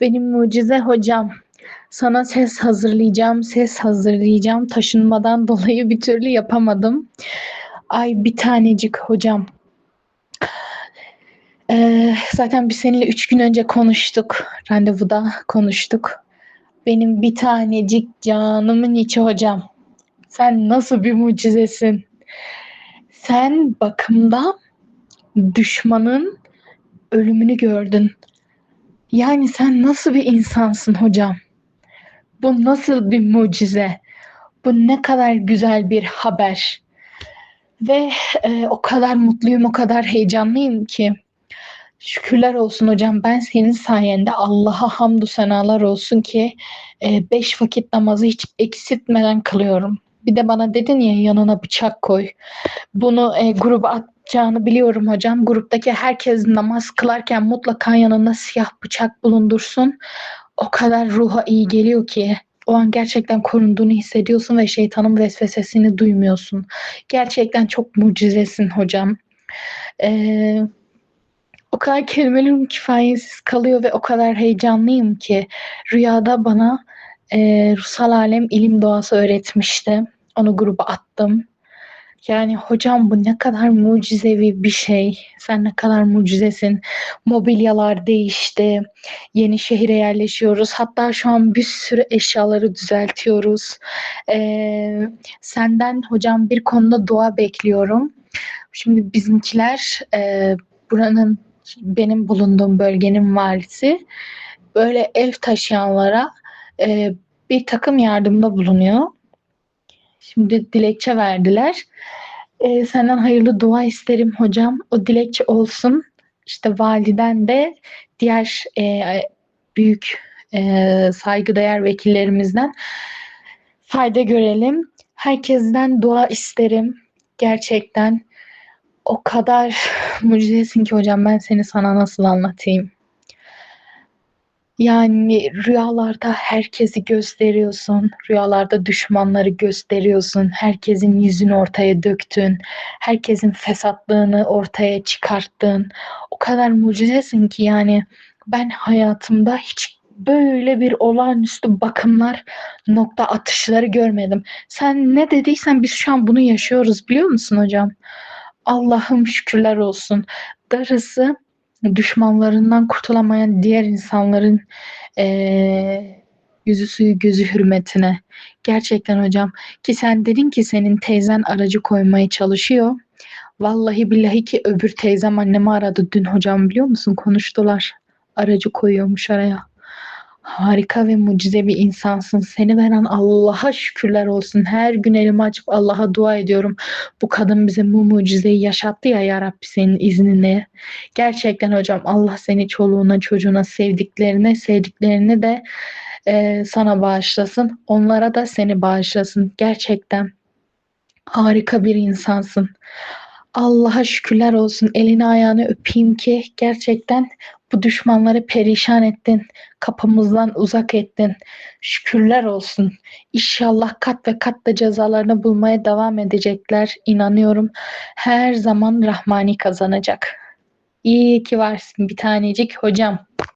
Benim mucize hocam. Sana ses hazırlayacağım, ses hazırlayacağım. Taşınmadan dolayı bir türlü yapamadım. Ay bir tanecik hocam. Ee, zaten biz seninle üç gün önce konuştuk. Randevuda konuştuk. Benim bir tanecik canımın içi hocam. Sen nasıl bir mucizesin? Sen bakımda düşmanın ölümünü gördün. Yani sen nasıl bir insansın hocam? Bu nasıl bir mucize? Bu ne kadar güzel bir haber. Ve e, o kadar mutluyum, o kadar heyecanlıyım ki. Şükürler olsun hocam. Ben senin sayende Allah'a hamdü senalar olsun ki e, beş vakit namazı hiç eksiltmeden kılıyorum. Bir de bana dedin ya yanına bıçak koy. Bunu e, gruba atacağını biliyorum hocam. Gruptaki herkes namaz kılarken mutlaka yanında siyah bıçak bulundursun. O kadar ruha iyi geliyor ki. O an gerçekten korunduğunu hissediyorsun ve şeytanın vesvesesini duymuyorsun. Gerçekten çok mucizesin hocam. Ee, o kadar kelimelerim kifayetsiz kalıyor ve o kadar heyecanlıyım ki rüyada bana e, ruhsal alem ilim doğası öğretmişti. Onu gruba attım. Yani hocam bu ne kadar mucizevi bir şey. Sen ne kadar mucizesin. Mobilyalar değişti. Yeni şehire yerleşiyoruz. Hatta şu an bir sürü eşyaları düzeltiyoruz. Ee, senden hocam bir konuda dua bekliyorum. Şimdi bizimkiler e, buranın benim bulunduğum bölgenin valisi böyle ev taşıyanlara e, bir takım yardımda bulunuyor. Şimdi dilekçe verdiler. E, senden hayırlı dua isterim hocam. O dilekçe olsun. İşte validen de diğer e, büyük e, saygıdeğer vekillerimizden fayda görelim. Herkesten dua isterim. Gerçekten o kadar mucizesin ki hocam ben seni sana nasıl anlatayım? Yani rüyalarda herkesi gösteriyorsun, rüyalarda düşmanları gösteriyorsun, herkesin yüzünü ortaya döktün, herkesin fesatlığını ortaya çıkarttın. O kadar mucizesin ki yani ben hayatımda hiç böyle bir olağanüstü bakımlar, nokta atışları görmedim. Sen ne dediysen biz şu an bunu yaşıyoruz biliyor musun hocam? Allah'ım şükürler olsun. Darısı düşmanlarından kurtulamayan diğer insanların eee, yüzü suyu gözü hürmetine. Gerçekten hocam ki sen dedin ki senin teyzen aracı koymaya çalışıyor. Vallahi billahi ki öbür teyzem annemi aradı dün hocam biliyor musun? Konuştular. Aracı koyuyormuş araya. Harika ve mucize bir insansın. Seni veren Allah'a şükürler olsun. Her gün elimi açıp Allah'a dua ediyorum. Bu kadın bize bu mucizeyi yaşattı ya ya Rabbi senin izninle. Gerçekten hocam Allah seni çoluğuna, çocuğuna, sevdiklerine, sevdiklerini de e, sana bağışlasın. Onlara da seni bağışlasın. Gerçekten harika bir insansın. Allah'a şükürler olsun. Elini ayağını öpeyim ki gerçekten bu düşmanları perişan ettin. Kapımızdan uzak ettin. Şükürler olsun. İnşallah kat ve kat da cezalarını bulmaya devam edecekler. İnanıyorum. Her zaman Rahmani kazanacak. İyi ki varsın bir tanecik hocam.